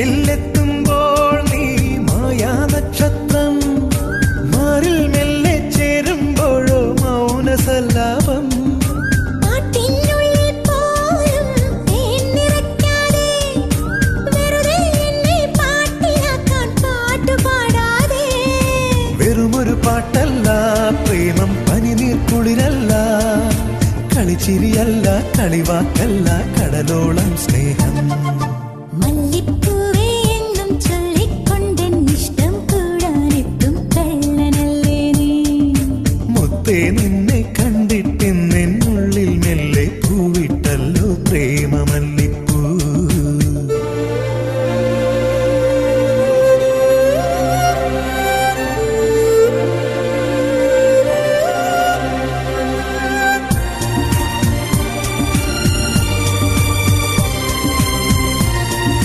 മുന്നിലെത്തുമ്പോൾ നീ മായാ നക്ഷത്രം മാറിൽ മെല്ലെ ചേരുമ്പോഴോ വെറുതെ എന്നെ വെറുമൊരു പാട്ടല്ല പ്രേമം പനിനീർ കുളിരല്ല കളിച്ചിരിയല്ല കളിവാക്കല്ല കടലോളം സ്നേഹം. പ്രേമമല്ല.